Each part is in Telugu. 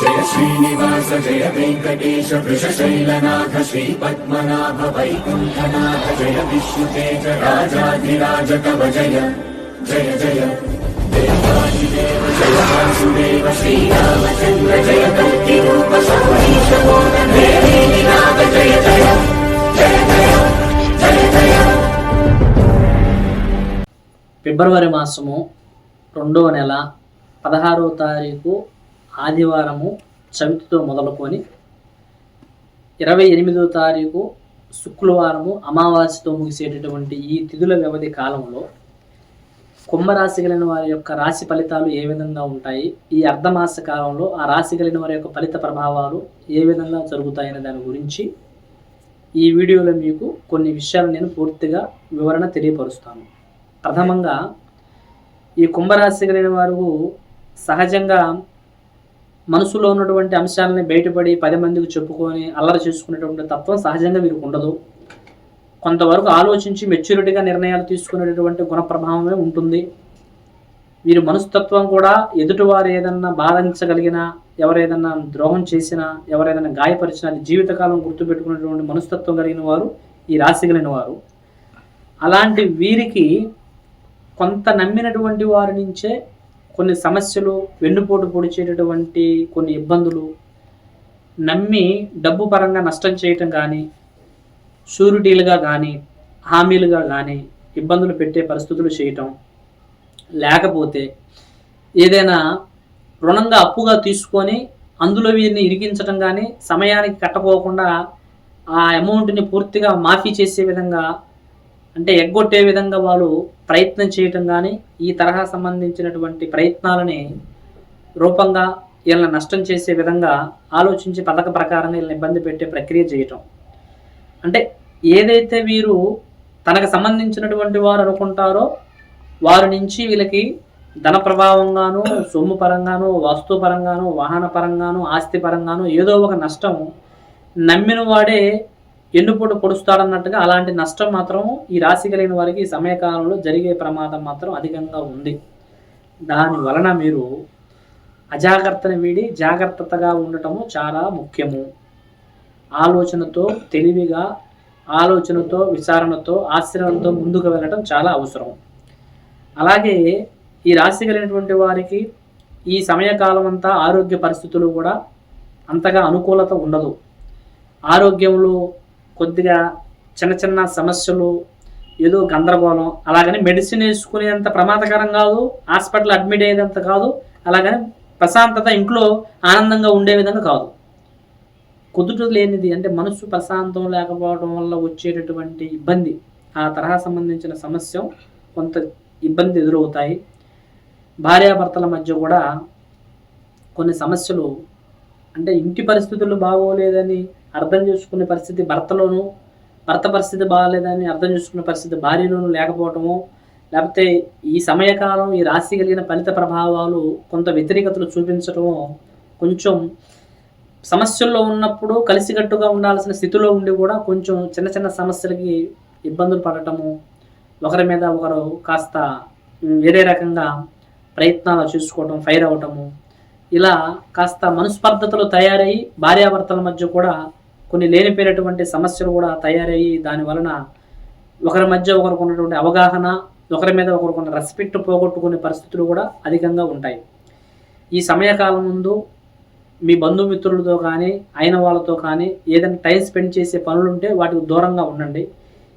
జయ శ్రీనివాస జయ వెంకటేశ వృషశైలనాథ శ్రీ పద్మనాభ వైకుంఠనాథ జయ విష్ణుతేజ రాజాధిరాజ కవ జయ జయ జయ. దేవాదిదేవ జయ వాసుదేవ శ్రీరామచంద్ర జయ కల్కి రూప సౌరీశ నాథ జయ జయ జయ. జయ జయ జయ. ఫిబ్రవరి మాసము రెండవ నెల పదహారవ తారీఖు ఆదివారము చవితితో మొదలుకొని ఇరవై ఎనిమిదవ తారీఖు శుక్రవారము అమావాస్యతో ముగిసేటటువంటి ఈ తిథుల వ్యవధి కాలంలో కుంభరాశి కలిగిన వారి యొక్క రాశి ఫలితాలు ఏ విధంగా ఉంటాయి? ఈ అర్ధమాస కాలంలో ఆ రాశి కలిగిన వారి యొక్క ఫలిత ప్రభావాలు ఏ విధంగా జరుగుతాయనే దాని గురించి ఈ వీడియోలో మీకు కొన్ని విషయాలు నేను పూర్తిగా వివరణ తెలియపరుస్తాను. ప్రథమంగా ఈ కుంభరాశి కలిగిన వారు సహజంగా మనసులో ఉన్నటువంటి అంశాలని బయటపడి పది మందికి చెప్పుకొని అల్లరి చేసుకునేటువంటి తత్వం సహజంగా వీరికి ఉండదు. కొంతవరకు ఆలోచించి మెచ్యూరిటీగా నిర్ణయాలు తీసుకునేటటువంటి గుణ ప్రభావమే ఉంటుంది. వీరి మనస్తత్వం కూడా ఎదుటివారు ఏదన్నా బాధించగలిగినా ఎవరేదన్నా ద్రోహం చేసినా ఎవరేదన్నా గాయపరిచినా జీవితకాలం గుర్తుపెట్టుకునేటువంటి మనస్తత్వం కలిగిన వారు ఈ రాశి కలిగిన వారు. అలాంటి వీరికి కొంత నమ్మినటువంటి వారి నుంచే కొన్ని సమస్యలు వెన్నుపోటు పొడిచేటటువంటి కొన్ని ఇబ్బందులు నమ్మి డబ్బు పరంగా నష్టం చేయటం కానీ షూరిటీలుగా కానీ హామీలుగా కానీ ఇబ్బందులు పెట్టే పరిస్థితులు చేయటం. లేకపోతే ఏదైనా రుణంగా అప్పుగా తీసుకొని అందులో వీరిని ఇరిగించటం కానీ సమయానికి కట్టపోకుండా ఆ అమౌంట్ని పూర్తిగా మాఫీ చేసే విధంగా అంటే ఎగ్గొట్టే విధంగా వాళ్ళు ప్రయత్నం చేయటం కానీ ఈ తరహా సంబంధించినటువంటి ప్రయత్నాలని రూపంగా వీళ్ళని నష్టం చేసే విధంగా ఆలోచించి పథక ప్రకారంగా వీళ్ళని ఇబ్బంది పెట్టే ప్రక్రియ చేయటం. అంటే ఏదైతే వీరు తనకు సంబంధించినటువంటి వారు అనుకుంటారో వారి నుంచి వీళ్ళకి ధన ప్రభావంగాను సొమ్ము పరంగాను వస్తు పరంగాను వాహన పరంగాను ఆస్తి పరంగాను ఏదో ఒక నష్టం నమ్మిన వాడే ఎన్నుపోటు పొడుస్తాడన్నట్టుగా అలాంటి నష్టం మాత్రం ఈ రాశి కలిగిన వారికి ఈ సమయకాలంలో జరిగే ప్రమాదం మాత్రం అధికంగా ఉంది. దాని వలన మీరు అజాగ్రత్తను వీడి జాగ్రత్తగా ఉండటము చాలా ముఖ్యము. ఆలోచనతో తెలివిగా ఆలోచనతో విచారణతో ఆశ్రయంతో ముందుకు వెళ్ళటం చాలా అవసరం. అలాగే ఈ రాశి కలిగినటువంటి వారికి ఈ సమయకాలం అంతా ఆరోగ్య పరిస్థితులు కూడా అంతగా అనుకూలత ఉండదు. ఆరోగ్యంలో కొద్దిగా చిన్న చిన్న సమస్యలు ఏదో గందరగోళం. అలాగని మెడిసిన్ వేసుకునేంత ప్రమాదకరం కాదు హాస్పిటల్ అడ్మిట్ అయ్యేంత కాదు అలాగని ప్రశాంతత ఇంట్లో ఆనందంగా ఉండే విధంగా కాదు. కుదుట లేనిది అంటే మనసు ప్రశాంతం లేకపోవడం వల్ల వచ్చేటటువంటి ఇబ్బంది ఆ తరహా సంబంధించిన సమస్య కొంత ఇబ్బంది ఎదురవుతాయి. భార్యాభర్తల మధ్య కూడా కొన్ని సమస్యలు అంటే ఇంటి పరిస్థితులు బాగోలేదని అర్థం చేసుకునే పరిస్థితి భర్తలోను భర్త పరిస్థితి బాగాలేదని అర్థం చేసుకునే పరిస్థితి భార్యలోను లేకపోవటము లేకపోతే ఈ సమయకాలం ఈ రాశి కలిగిన ఫలిత ప్రభావాలు కొంత వ్యతిరేకతలు చూపించటము కొంచెం సమస్యల్లో ఉన్నప్పుడు కలిసికట్టుగా ఉండాల్సిన స్థితిలో ఉండి కూడా కొంచెం చిన్న చిన్న సమస్యలకి ఇబ్బందులు పడటము ఒకరి మీద ఒకరు కాస్త వేరే రకంగా ప్రయత్నాలు చేసుకోవటం ఫైర్ అవ్వటము ఇలా కాస్త మనస్పర్ధతలు తయారై భార్యాభర్తల మధ్య కూడా కొన్ని లేనిపోయినటువంటి సమస్యలు కూడా తయారయ్యి దాని వలన ఒకరి మధ్య ఒకరికి ఉన్నటువంటి అవగాహన ఒకరి మీద ఒకరికి ఉన్న రెస్పెక్ట్ పోగొట్టుకునే పరిస్థితులు కూడా అధికంగా ఉంటాయి. ఈ సమయకాలం ముందు మీ బంధుమిత్రులతో కానీ అయిన వాళ్ళతో కానీ ఏదైనా టైం స్పెండ్ చేసే పనులు ఉంటే వాటికి దూరంగా ఉండండి.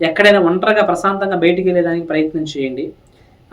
ఎక్కడైనా ఒంటరిగా ప్రశాంతంగా బయటికి వెళ్ళేదానికి ప్రయత్నం చేయండి.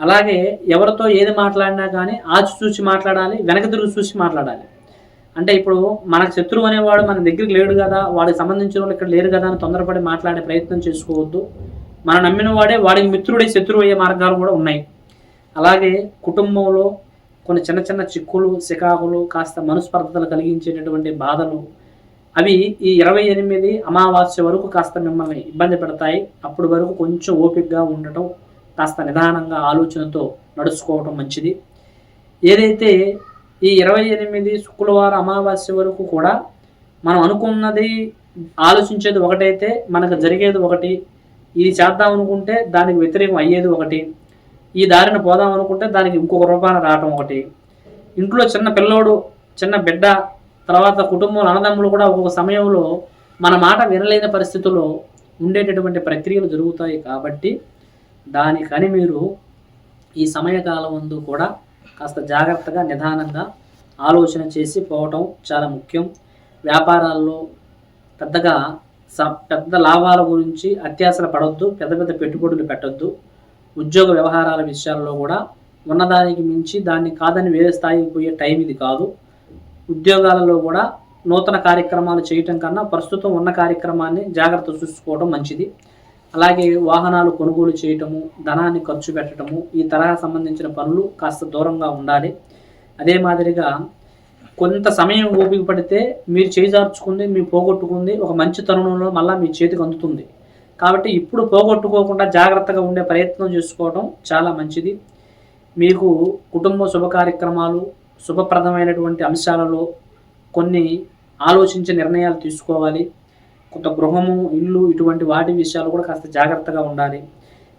అలాగే ఎవరితో ఏది మాట్లాడినా కానీ ఆచి చూసి మాట్లాడాలి వెనక తిరుగు చూసి మాట్లాడాలి. అంటే ఇప్పుడు మన శత్రువు అనేవాడు మన దగ్గరికి లేడు కదా వాడికి సంబంధించిన వాళ్ళు ఇక్కడ లేరు కదా అని తొందరపడి మాట్లాడే ప్రయత్నం చేసుకోవద్దు. మనం నమ్మిన వాడే వాడికి మిత్రుడే శత్రువు అయ్యే మార్గాలు కూడా ఉన్నాయి. అలాగే కుటుంబంలో కొన్ని చిన్న చిన్న చిక్కులు చికాకులు కాస్త మనస్పర్ధతలు కలిగించేటటువంటి బాధలు అవి ఈ ఇరవై ఎనిమిది అమావాస్య వరకు కాస్త మిమ్మల్ని ఇబ్బంది పెడతాయి. అప్పటి వరకు కొంచెం ఓపికగా ఉండటం కాస్త నిదానంగా ఆలోచనతో నడుచుకోవటం మంచిది. ఏదైతే ఈ ఇరవై ఎనిమిది శుక్రవారం అమావాస్య వరకు కూడా మనం అనుకున్నది ఆలోచించేది ఒకటైతే మనకు జరిగేది ఒకటి ఇది చేద్దాం అనుకుంటే దానికి వ్యతిరేకం అయ్యేది ఒకటి ఈ దారిన పోదాం అనుకుంటే దానికి ఇంకొక రూపాన రావటం ఒకటి. ఇంట్లో చిన్న పిల్లోడు చిన్న బిడ్డ తర్వాత కుటుంబంలో అన్నదమ్ములు కూడా ఒక్కొక్క సమయంలో మన మాట వినలేని పరిస్థితుల్లో ఉండేటటువంటి ప్రక్రియలు జరుగుతాయి కాబట్టి దానికని మీరు ఈ సమయకాలం ముందు కూడా కాస్త జాగ్రత్తగా నిదానంగా ఆలోచన చేసి పోవటం చాలా ముఖ్యం. వ్యాపారాల్లో పెద్దగా స పెద్ద లాభాల గురించి అత్యాసర పడవద్దు పెద్ద పెద్ద పెట్టుబడులు పెట్టొద్దు. ఉద్యోగ వ్యవహారాల విషయాల్లో కూడా ఉన్నదానికి మించి దాన్ని కాదని వేరే స్థాయికి పోయే టైం ఇది కాదు. ఉద్యోగాలలో కూడా నూతన కార్యక్రమాలు చేయటం కన్నా ప్రస్తుతం ఉన్న కార్యక్రమాన్ని జాగ్రత్త చూసుకోవడం మంచిది. అలాగే వాహనాలు కొనుగోలు చేయటము ధనాన్ని ఖర్చు పెట్టడము ఈ తరహా సంబంధించిన పనులు కాస్త దూరంగా ఉండాలి. అదే మాదిరిగా కొంత సమయం ఓపిక పడితే మీరు చేజార్చుకుంది మీరు పోగొట్టుకుంది ఒక మంచి తరుణంలో మళ్ళీ మీ చేతికి అందుతుంది. కాబట్టి ఇప్పుడు పోగొట్టుకోకుండా జాగ్రత్తగా ఉండే ప్రయత్నం చేసుకోవడం చాలా మంచిది. మీకు కుటుంబ శుభ కార్యక్రమాలు శుభప్రదమైనటువంటి అంశాలలో కొన్ని ఆలోచించే నిర్ణయాలు తీసుకోవాలి. కొంత గృహము ఇల్లు ఇటువంటి వాటి విషయాలు కూడా కాస్త జాగ్రత్తగా ఉండాలి.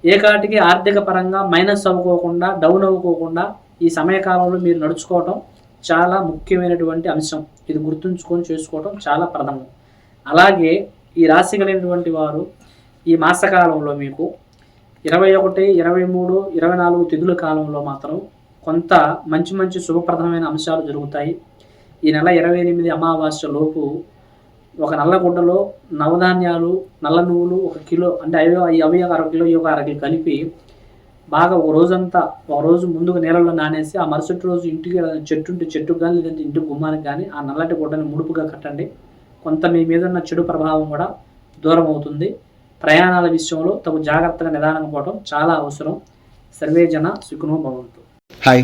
ఏ కాటికి ఆర్థిక పరంగా మైనస్ అవ్వుకోకుండా డౌన్ అవ్వుకోకుండా ఈ సమయకాలంలో మీరు నడుచుకోవటం చాలా ముఖ్యమైనటువంటి అంశం. ఇది గుర్తుంచుకొని చేసుకోవటం చాలా ప్రథమం. అలాగే ఈ రాశి కలిగినటువంటి వారు ఈ మాసకాలంలో మీకు ఇరవై ఒకటి ఇరవై మూడు ఇరవై నాలుగు తిథుల కాలంలో మాత్రం కొంత మంచి మంచి శుభప్రదమైన అంశాలు జరుగుతాయి. ఈ నెల ఇరవై ఎనిమిది అమావాస్య లోపు ఒక నల్ల గుడ్డలో నవధాన్యాలు నల్ల నువ్వులు ఒక కిలో అంటే అవి అవి ఒక అర కిలో ఒక అరకిలో కలిపి బాగా ఒక రోజంతా ఒక రోజు ముందుకు నీళ్ళలో నానేసి ఆ మరుసటి రోజు ఇంటికి చెట్టు ఉంటే చెట్టుకు కానీ లేదంటే ఇంటి గుమ్మానికి కానీ ఆ నల్లటి గుడ్డని ముడుపుగా కట్టండి. కొంత మీ మీద ఉన్న చెడు ప్రభావం కూడా దూరం అవుతుంది. ప్రయాణాల విషయంలో తగు జాగ్రత్తగా నిదానంగా పోవడం చాలా అవసరం. సర్వేజన జన భవంతు. హాయ్